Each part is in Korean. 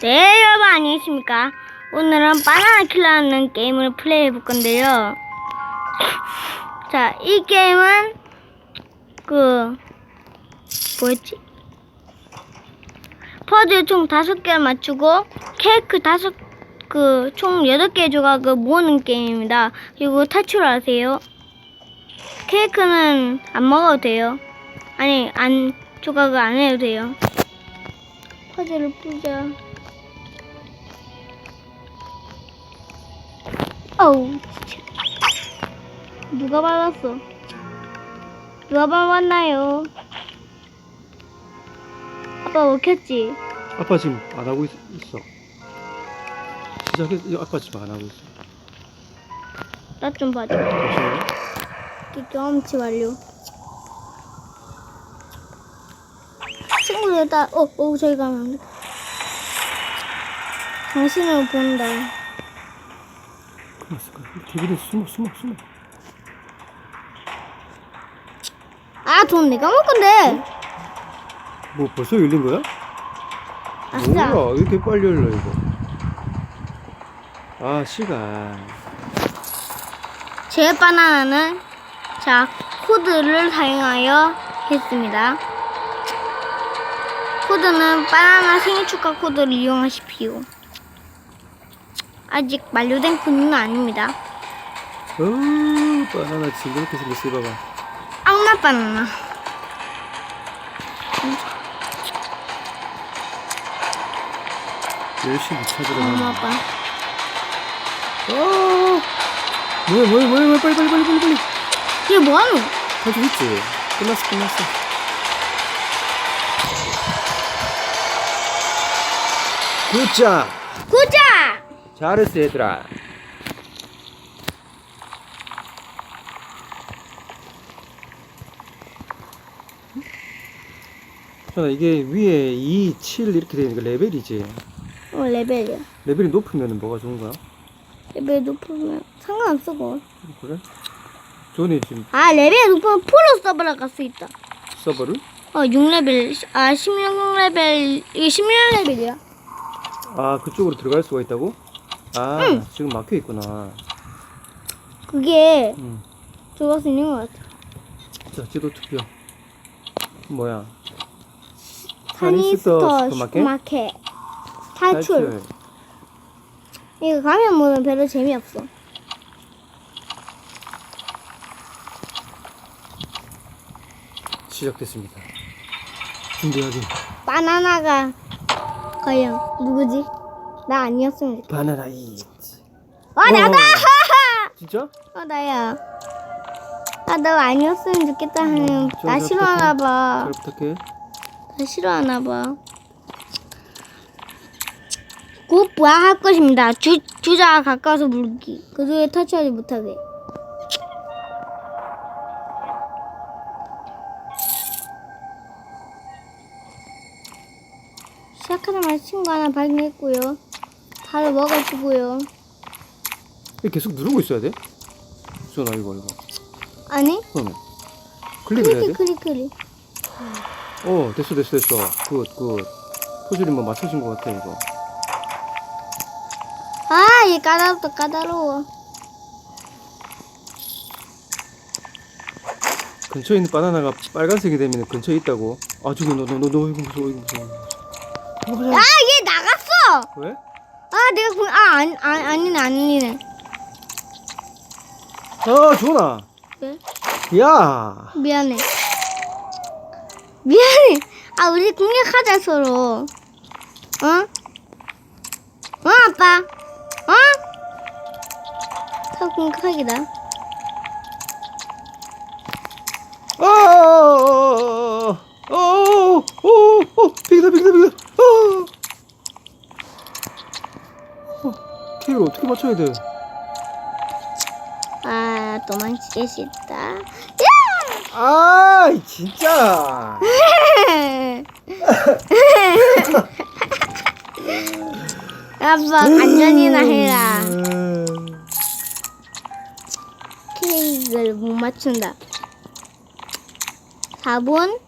네 여러분 안녕하십니까? 오늘은 바나나 킬러라는 게임을 플레이해 볼 건데요. 자 이 게임은 그 뭐였지? 퍼즐 총 다섯 개를 맞추고 케이크 다섯 그 총 여덟 개 조각을 모으는 게임입니다. 그리고 탈출하세요. 케이크는 안 먹어도 돼요. 아니 안 조각을 안 해도 돼요. 퍼즐을 풀자 진짜. 누가 밟았어? 누가 밟았나요? 아빠 먹혔지? 아빠 지금 안 하고 있, 어. 시작했 아빠 지금 안 하고 있어. 나 좀 봐줘. 잠시만요. 경험치 완료 친구들 다 어, 어 저기 가면 안 돼. 당신을 본다 TV는 숨어 숨어 숨어. 아 돈 내가 먹을 건데 뭐 벌써 열린 거야? 아싸 뭐야 왜 이렇게 빨리 열려 이거? 아 시간. 제 바나나는 자 코드를 사용하여 했습니다. 코드는 바나나 생일 축하 코드를 이용하십시오. 아직 만료된 코드는 아닙니다. 어 바나나 징그럽게 생겼어 이봐봐. 악마 바나나. 열심히 찾으러 엄마. 아빠. 어 뭐야 뭐야 뭐야 뭐야 빨리 빨리 빨리 빨리 빨리. 이게 뭐하노? 탈출했지. 끝났어 끝났어. 굿자 구자! 잘했어 얘들아. 자 이게 위에 2, 7 이렇게 되는 거 레벨이지. 어 레벨이야. 레벨이 높으면 뭐가 좋은 거야? 레벨 높으면 상관없어 뭐. 그래? 전에 지금 아 레벨 높으면 프로 서버를 갈수 있다. 서버를? 어 6레벨 아 16레벨 이게 16레벨이야. 아 그쪽으로 들어갈 수가 있다고? 아 응. 지금 막혀 있구나. 그게 응. 들어갈 수 있는 것 같아. 자 지도 투표. 뭐야? 타니스터 슈퍼마켓, 슈퍼마켓? 탈출. 이거 가면 뭐는 별로 재미없어. 시작됐습니다. 준비하기. 바나나가 과연 누구지? 나 아니었으면 좋겠다. 바나나 이. 아 나다! 진짜? 어 나야. 아나 아니었으면 좋겠다 하는 저, 나저 싫어하나 봐. 잘 부탁해. 나 싫어하나 봐. 곧 부활할 것입니다. 주, 주자가 가까워서 물기. 그 뒤에 탈출하지 못하게. 시작하자마자 친구 하나 발견했고요. 다들 먹어주고요. 계속 누르고 있어야 돼? 수연아 이거 이거. 아니? 그러면 클릭을 해야 돼? 클릭 클릭 클릭. 어 됐어 됐어 됐어. 굿 굿. 포즈리 뭐 맞춰진 것 같아 이거. 아, 얘 까다롭다 까다로워. 근처에 있는 바나나가 빨간색이 되면 근처에 있다고. 아 저기 너 너 너 너 이거 무서워 이거 무서워. 이거 보자. 아, 얘 나갔어. 왜? 아, 내가 그, 아, 아니, 아니, 아니네, 아니네. 아 주원아. 왜? 야. 미안해. 미안해. 아, 우리 공략하자, 서로. 어? 어, 아빠? 어? 서로 공격하기다. 어, 어, 어, 어, 어, 비기다, 비기다, 비기다. 어. 어, 케이를 어떻게 맞춰야 돼? 아, 도망치기 싫다. 아, 진짜. 아빠, 안전이나 해라. 음, 케이크를 못 맞춘다. 4분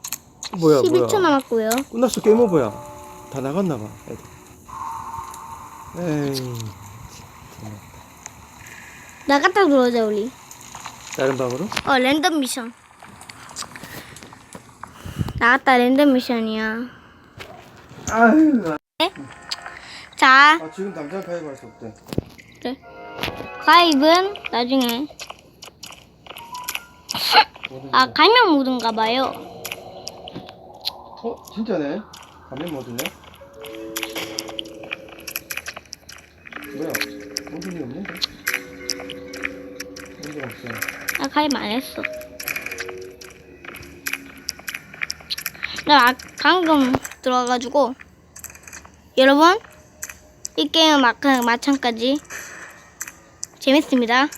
뭐야, 11초 뭐야. 남았고요. 끝났어, 게임 오버야. 다 나갔나 봐. 애들. 에이 나갔다 들어오자 우리. 다른 방으로? 어 랜덤 미션. 나갔다 랜덤 미션이야. 아유 자아 지금 당장 가입 할 수 없대 그래. 가입은 나중에. 아 가면 모든가 봐요. 어 진짜네 가면 모드네 뭐야 모드이 없는데 모드가 없어 나 가입 안 했어. 나 아, 방금 들어와가지고 여러분 이 게임은 마, 마찬가지 재밌습니다.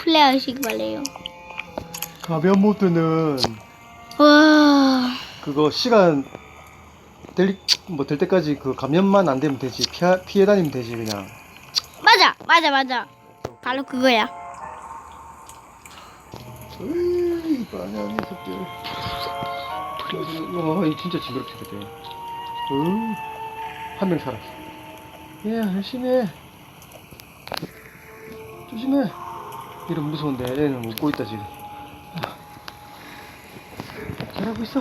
플레이하시기 바래요. 가면 모드는 와 그거 시간 될 뭐 될 때까지 그 감염만 안 되면 되지 피하, 피해 다니면 되지 그냥 맞아 맞아 맞아 바로 그거야. 으이 빠냐 녀석들 와 이 진짜 징그럽게 생겼대 한명 살았어. 야 열심히 해. 조심해. 이런 무서운데 애는 웃고 있다 지금. 잘하고 있어.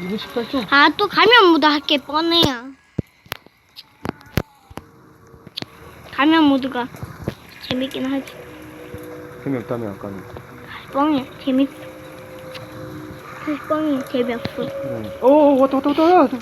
이분 18점 아또 가면 모드 할게 뻔해요. 가면 모드가 재밌긴 하지. 재미없다며 아까는 뻥이야 재밌 어. 사실 뻥이 재미없어. 그래. 오 왔다 왔다 왔다 왔다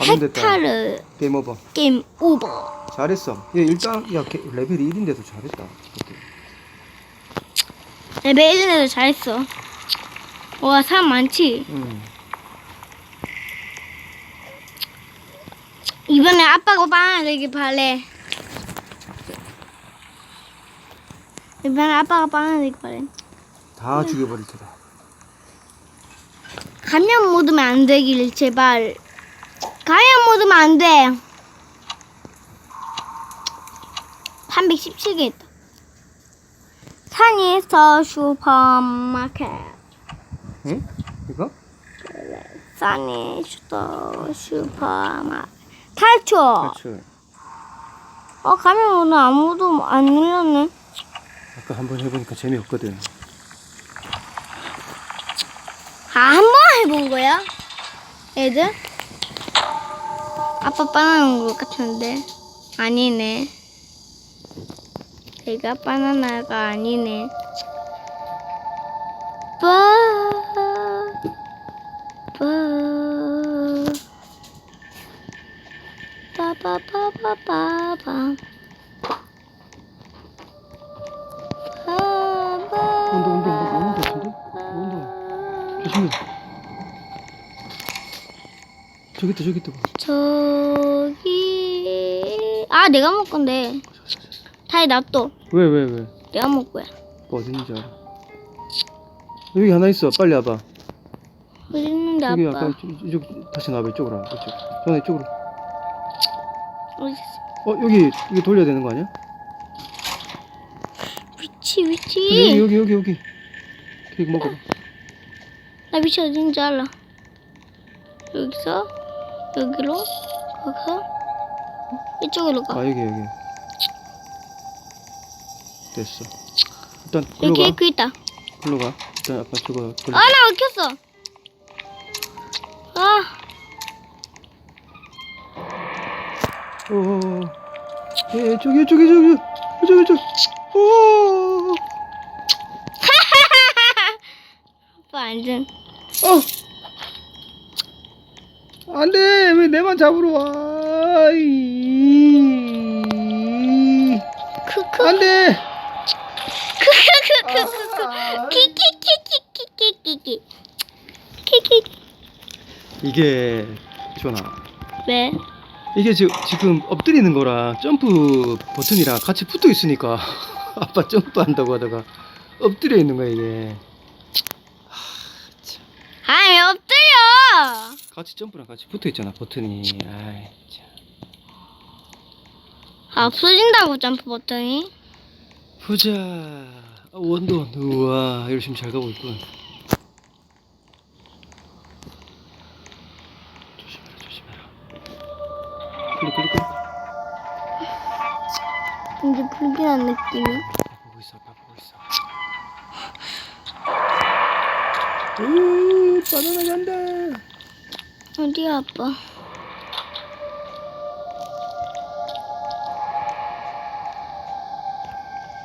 헥타르 게임 오버 게임 오버. 잘했어 얘 일단 야걔 레벨이 1인데도 잘했다 레벨 1에도 잘했어. 와 사람 많지. 응. 이번에 아빠가 빵 되길 바래. 이번에 아빠가 빵 되길 바래. 다 죽여버릴 테다 가면 모드면 안 되길 제발. 가면 모드면 안 돼. 317개 있다. 산에서 슈퍼마켓. 응? 이거? 산에서 슈퍼마켓. 탈출. 탈출 어 가면 모드 아무도 안 눌렀네. 아까 한번 해보니까 재미없거든 아, 한 번 해본 거야? 애들? 아빠 바나나인 것 같은데. 아니네. 내가 바나나가 아니네. 빠, 빠, 빠바바바바바. 온다 온다 온다 오는 것 같은데? 온다 조심해 저기 있다 저기 있다 저기 아 내가 먹을 건데 다이 놔둬 왜 왜 왜? 내가 먹을 거야. 어디 있는지 알아 여기 하나 있어. 빨리 와봐. 어디 있는데 여기 아빠. 아까 이쪽, 이쪽 다시 나와봐. 이쪽으로 와. 이쪽. 전화 이쪽으로. 어디 있어? 어 여기 이거 돌려야 되는 거 아니야? 위치 여기 위치 여기 여기 여기 케이크 먹어봐. 나 위치 어딘지 알아. 여기서 여기로 가서 이쪽으로 가. 아 여기 여기 됐어. 일단 글로 여기 가. 케이크 있다. 글로 가. 일단 아빠 저거 걸려. 아나 막혔어. 아. 어, 예, 저기, 저기, 저기, 저기, 저기, 오, 아빠 완전 어, 안 돼, 왜 내만 잡으러 와, 이, 크크. 안 돼, 키키키키키키키키 키키 이게, 전화, 왜? 이게 지, 지금 엎드리는 거랑 점프 버튼이랑 같이 붙어 있으니까 아빠 점프한다고 하다가 엎드려 있는 거야 이게. 아이 엎드려 같이 점프랑 같이 붙어 있잖아 버튼이. 아이 참. 아, 없어진다고 점프 버튼이. 보자. 아, 원돈. 우와 열심히 잘 가고 있군. 조심해라 조심해라. 클릭 클릭 클릭. 이제 불길한 느낌이. 아빠 보고 있어 아빠 보고 있어. 우 바나나 간다. 어디야, 아빠?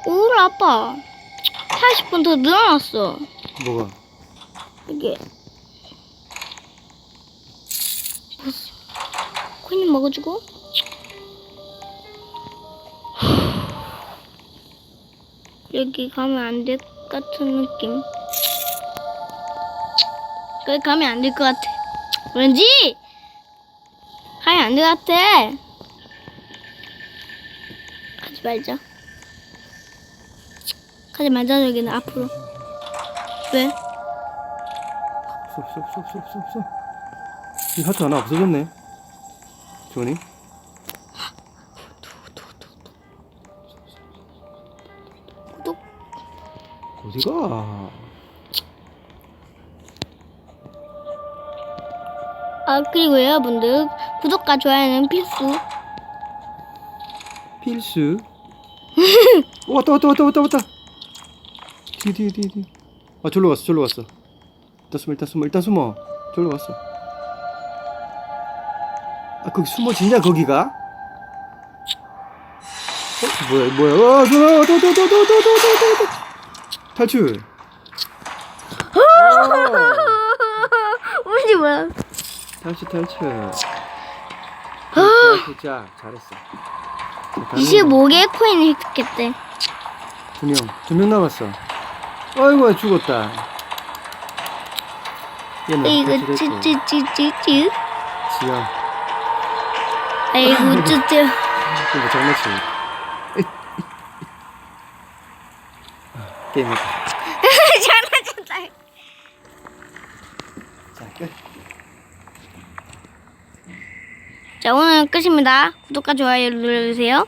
오, 아빠. 40분 더 늘어났어. 뭐가? 이게. 코인 먹어주고. 여기 가면 안 될 것 같은 느낌. 거기 가면 안 될 것 같아. 왠지! 가면 안 될 것 같아. 가지 말자. 가지 말자, 여기는 앞으로. 왜? 없어. 이 하트 하나 없어졌네. 조니? 구독. 어디가? 아, 그리고 여러분들, 구독과 좋아요는 필수. 필수. 오, 왔다 왔다 왔다 왔다 왔다. 뒤뒤뒤 뒤. 아 절로 갔어 절로 갔어. 일단 숨어 일단 숨어 일단 숨어. 절로 갔어. 아 거기 숨어지냐 거기가? 어 뭐야 뭐야? 아 좋아 도도도도도도도도 탈출. 아, 우리 뭐야? 탈출 탈출. 자, 자 잘했어. 자, 가는 거. 25개의 코인을 획득했대. 두 명, 두 명 남았어. 아이고, 죽었다. 얘는 이거 탈출했고. 찌찌찌찌찌. 지영, 아이고 찌찌. 이거 장난치. 게임했다. 장난쳤다. 자, 끝. 자 오늘 끝입니다. 구독과 좋아요 눌러주세요.